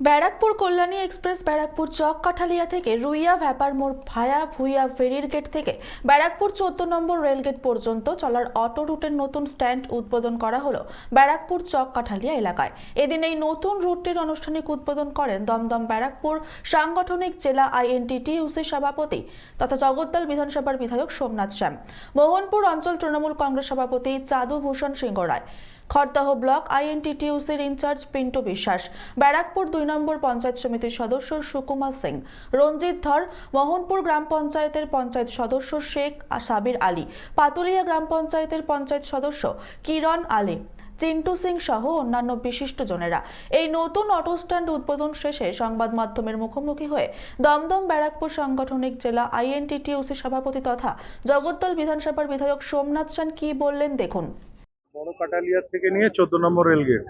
Barrackpore Kalyani express Barrackpore Chak Kathalia থেকে Ruiya vapour মোড় ভায়া ভুইয়া ফেরির গেট থেকে ব্যারাকপুর চোদ্দ নম্বর রেলগেট পর্যন্ত চলার অটো রুটের নতুন স্ট্যান্ড উদ্বোধন করা হলো ব্যারাকপুর চক কাঠালিয়া এলাকায়। এদিন এই নতুন রুটটির আনুষ্ঠানিক উদ্বোধন করেন দমদম ব্যারাকপুর সাংগঠনিক জেলা আইএনটিটিইউসি সভাপতি তথা জগদ্দল বিধানসভার বিধায়ক সোমনাথ শ্যাম। মোহনপুর অঞ্চল তৃণমূল কংগ্রেস সভাপতি চাদু ভূষণ সিংহ রায়। খড়দাহ ব্লক আইএনটিটিউসির ইনচার্জ পিন্টু বিশ্বাস। ব্যারাকপুর দুই নম্বর পঞ্চায়েত সমিতির সদস্য সুকুমার সিং। রঞ্জিত ধর, মোহনপুর গ্রাম পঞ্চায়েতের পঞ্চায়েত সদস্য শেখ সাবির আলী। পাতুলিয়া গ্রাম পঞ্চায়েতের পঞ্চায়েত সদস্য কিরণ আলী। চিন্টু সিং সহ অন্যান্য বিশিষ্টজনেরা এই নতুন অটো স্ট্যান্ড উদ্বোধন শেষে সংবাদ মাধ্যমের মুখোমুখি হয়ে দমদম ব্যারাকপুর সাংগঠনিক জেলা আইএনটিটিউসি সভাপতি তথা জগদ্দল বিধানসভার বিধায়ক সোমনাথ সেন কি বললেন দেখুন। কাটালিয়ার থেকে নিয়ে চোদ্দ নম্বর রেলগেট।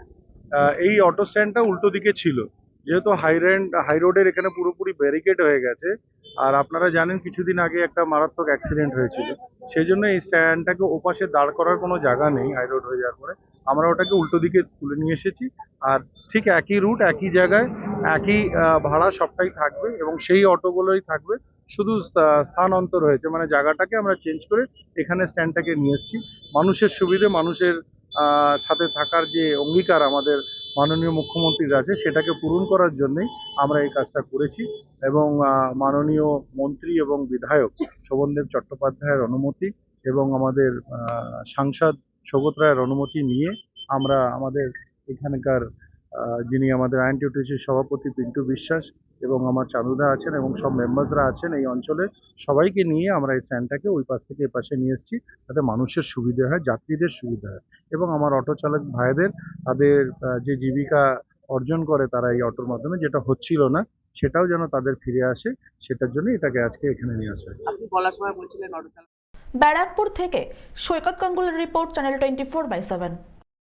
এই অটো স্ট্যান্ডটা উল্টো দিকে ছিল। যেহেতু হাই রেন্ড হাই রোডের এখানে পুরোপুরি ব্যারিকেড হয়ে গেছে। আর আপনারা জানেন, কিছুদিন আগে একটা মারাত্মক অ্যাক্সিডেন্ট হয়েছিল। সেই জন্য এই স্ট্যান্ডটাকে ওপাশে দাঁড় করার কোনো জায়গা নেই হাই রোড হয়ে যাওয়ার পরে। আমরা ওটাকে উল্টো দিকে তুলে নিয়ে এসেছি। আর ঠিক একই রুট একই জায়গায়, একই ভাড়া সবটাই থাকবে এবং সেই অটোগুলোই থাকবে। শুধু স্থান- অন্তর হয়েছে। মানে জায়গাটাকে আমরা চেঞ্জ করে এখানে স্ট্যান্ডটাকে নিয়ে এসেছি। মানুষের সুবিধে, মানুষের সাথে থাকার যে অঙ্গীকার আমাদের মাননীয় মুখ্যমন্ত্রীর আছে, সেটাকে পূরণ করার জন্যই আমরা এই কাজটা করেছি এবং মাননীয় মন্ত্রী এবং বিধায়ক শোভনদেব চট্টোপাধ্যায়ের অনুমতি এবং আমাদের সাংসদ সৌগত রায়ের অনুমতি নিয়ে আমরা আমাদের এখানকার যিনি আমাদের আইনটিউটিসির সভাপতি পিন্টু বিশ্বাস এবং আমার চাঁদুদা আছেন এবং সব মেম্বারসরা আছেন এই অঞ্চলে সবাইকে নিয়ে আমরা এই স্ট্যান্ডটাকে ওই পাশ থেকে এ পাশে নিয়ে এসেছি যাতে মানুষের সুবিধা হয় যাত্রীদের সুবিধা হয় এবং আমার অটো চালক ভাইদের তাদের যে জীবিকা অর্জন করে তারা এই অটোর মাধ্যমে যেটা হচ্ছিল না সেটাও যেন তাদের ফিরে আসে সেটার জন্য এটাকে আজকে এখানে নিয়ে আসা হয়েছে। ব্যারাকপুর থেকে Saikat গাঙ্গুলের report channel twenty four by seven.